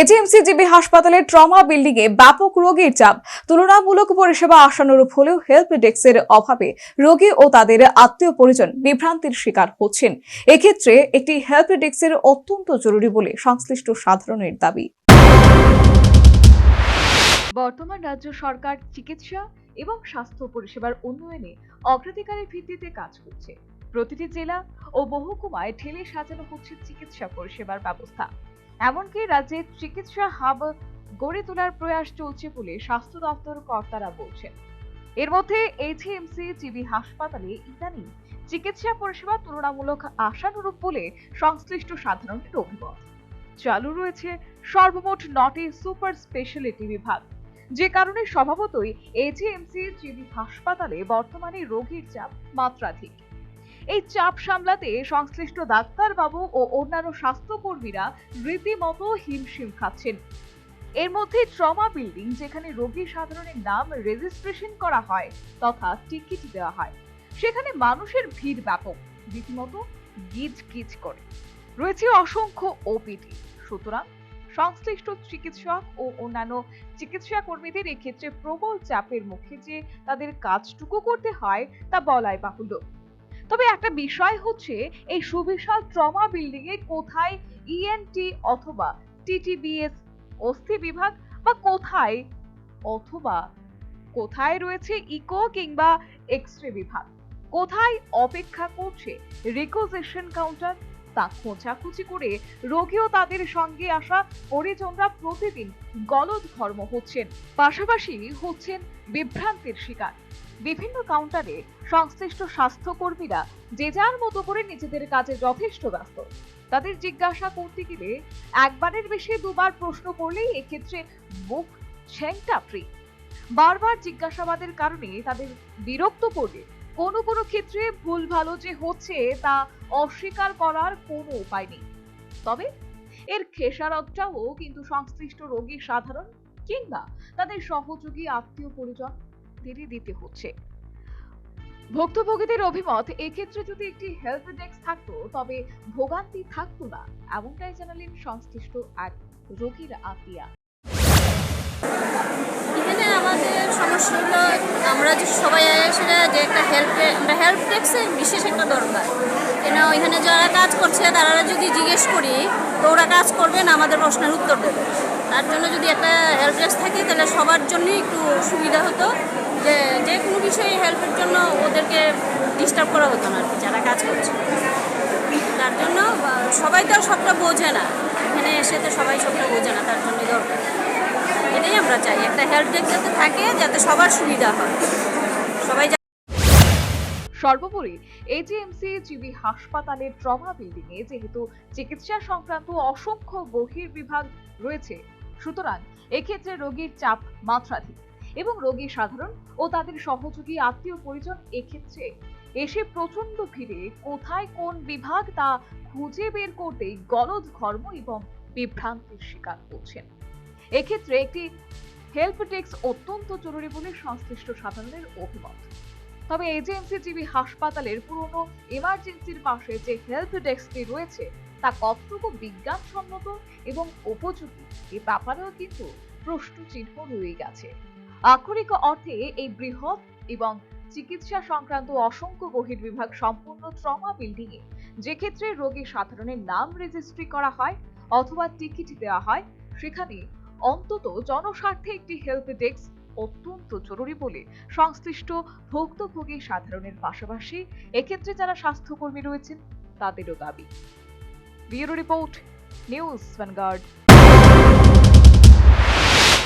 এজিএমসিজিবি হাসপাতালের trauma building এ ব্যাপক রোগীর চাপ। তুলনামূলক পরিষেবা আশানুরূপ হলেও হেল্প ডেস্কের অভাবে রোগী ও তাদের আত্মীয় পরিজন বিভ্রান্তির শিকার হচ্ছেন। এক্ষেত্রে একটি হেল্প ডেস্কের অত্যন্ত জরুরি বলে সংশ্লিষ্ট সাধারণের দাবি। বর্তমান রাজ্য সরকার চিকিৎসা এবং স্বাস্থ্য পরিষেবার উন্নয়নে অগ্রাধিকারের ভিত্তিতে কাজ করছে। প্রতিটি জেলা ও মহকুমায় ঠেলে সাজানো হচ্ছে চিকিৎসা পরিষেবার ব্যবস্থা। এমনকি রাজ্যে চিকিৎসা হাব গড়ে তোলার প্রয়াস চলছে বলে স্বাস্থ্য দপ্তর কর্তারা বলছেন। এর মধ্যে এইচএমসি জিবি হাসপাতালে ইদানিং চিকিৎসা পরিষেবা তুলনামূলক আশানুরূপ বলে সংশ্লিষ্ট সাধারণের অভিমত। চালু রয়েছে সর্বমোট নটি সুপার স্পেশালিটি বিভাগ। যে কারণে স্বভাবতই এজিএমসি জিবি হাসপাতালে বর্তমানে রোগীর চাপ মাত্রাধিক। এই চাপ সামলাতে সংশ্লিষ্ট ডাক্তারবাবু ও অন্যান্য স্বাস্থ্যকর্মীরা রীতিমতো হিমশিম খাচ্ছেন। এর মধ্যে ট্রমা বিল্ডিং, যেখানে রোগী সাধারণের নাম রেজিস্ট্রেশন করা হয় তথা টিকিট দেওয়া হয়, সেখানে মানুষের ভিড় ব্যাপক। রীতিমতো গিজ গিজ করে। রয়েছে অসংখ্য ওপিডি সুতরাং সংশ্লিষ্ট চিকিৎসক ও অন্যান্য চিকিৎসা কর্মীদের এক্ষেত্রে প্রবল চাপের মুখে যে তাদের কাজটুকু করতে হয় তা বলাই বাহুল্য। তবে একটা বিষয় হচ্ছে, এই সুবিশাল ট্রমা বিল্ডিং এ কোথায় ইএনটি অথবা টিটিবিএস অস্থি বিভাগ বা কোথায়, অথবা কোথায় রয়েছে ইকো কিংবা এক্স রে বিভাগ? কোথায় অপেক্ষা করছে রিকোজেশন কাউন্টার তা খোঁজাখুঁজি করে রোগী ও তাদের সঙ্গে আসা পরিজনরা প্রতিদিন গলদ ধর্ম হচ্ছেন। পাশাপাশি হচ্ছেন বিভ্রান্তির শিকার। বিভিন্ন কাউন্টারে সংশ্লিষ্ট স্বাস্থ্যকর্মীরা যে যার মতো করে নিজেদের কাজে যথেষ্ট ব্যস্ত। তাদের জিজ্ঞাসা করতে গেলে একবারের বেশি দুবার প্রশ্ন করলেই এক্ষেত্রে মুখ ছেংটা ফ্রি বারবার জিজ্ঞাসাবাদের কারণে তাদের বিরক্ত করলে কোনো কোনো ক্ষেত্রে ভুল ভালো যে হচ্ছে তা অস্বীকার করার কোনো উপায় নেই। তবে এর খেসারতটাও কিন্তু সংশ্লিষ্ট রোগী সাধারণ কিংবা তাদের সহযোগী, আত্মীয় পরিজন দেরি দিতে হচ্ছে। ভুক্তভোগীদের অভিমত, এক্ষেত্রে যদি একটি হেল্প ডেস্ক থাকতো, তবে ভোগান্তি থাকতো না, এমনটাই জানালেন সংশ্লিষ্ট এক রোগীর আত্মীয়া। এখানে আমাদের সমস্যা হলো, আমরা যে সবাই সেটা যে একটা হেল্প আমরা হেল্প ডেস্কের বিশেষ একটা দরকার। কেন ওইখানে যারা কাজ করছে, তারা যদি জিজ্ঞেস করি, তো ওরা কাজ করবে না, আমাদের প্রশ্নের উত্তর দেবে। তার জন্য যদি একটা হেল্প ডেস্ক থাকে, তাহলে সবার জন্যই একটু সুবিধা হতো যে যে কোনো বিষয়ে হেল্পের জন্য ওদেরকে ডিস্টার্ব করা হতো না যারা কাজ করছে। তার জন্য সবাই তো সবটা বোঝে না। এখানে এসে তো সবাই সবটা বোঝে না, তার জন্যই দরকার। এটাই আমরা চাই। একটা হেল্প ডেস্ক যাতে থাকে, যাতে সবার সুবিধা হয়। সর্বোপরি এজিএমসি জিবি হাসপাতালের ট্রমা বিল্ডিং এ যেহেতু চিকিৎসা সংক্রান্ত অসংখ্য বহির্বিভাগ রয়েছে, সুতরাং এক্ষেত্রে রোগীর চাপ মাত্রাধিক এবং রোগী সাধারণ ও তাদের সহযোগী আত্মীয় পরিজন এক্ষেত্রে এসে প্রচণ্ড ভিড়ে কোথায় কোন বিভাগ তা খুঁজে বের করতেই গলদ ঘর্ম এবং বিভ্রান্তির শিকার হচ্ছেন। এক্ষেত্রে একটি হেল্প ডেস্ক অত্যন্ত জরুরি বলে সংশ্লিষ্ট সাধারণের অভিমত। তবে এজেন্সি জিবি হাসপাতালের পুরনো এমার্জেন্সির পাশে যে হেলথ ডেস্কটি রয়েছে, তা কতটুকু বিজ্ঞানসম্মত এবং উপযোগী, এ ব্যাপারেও কিন্তু প্রশ্ন চিহ্ন রয়ে গেছে। আক্ষরিক অর্থে এই বৃহৎ এবং চিকিৎসা সংক্রান্ত অসংখ্য বহির্বিভাগ সম্পূর্ণ ট্রমা বিল্ডিং এ যে ক্ষেত্রে রোগী সাধারণের নাম রেজিস্ট্রি করা হয় অথবা টিকিট দেওয়া হয়, সেখানে অন্তত জনস্বার্থে একটি হেল্প ডেস্ক অত্যন্ত জরুরি বলে সংশ্লিষ্ট ভুক্তভোগী সাধারণের পাশাপাশি এক্ষেত্রে যারা স্বাস্থ্যকর্মী রয়েছেন, তাদেরও দাবি। Bureau report, News Vanguard.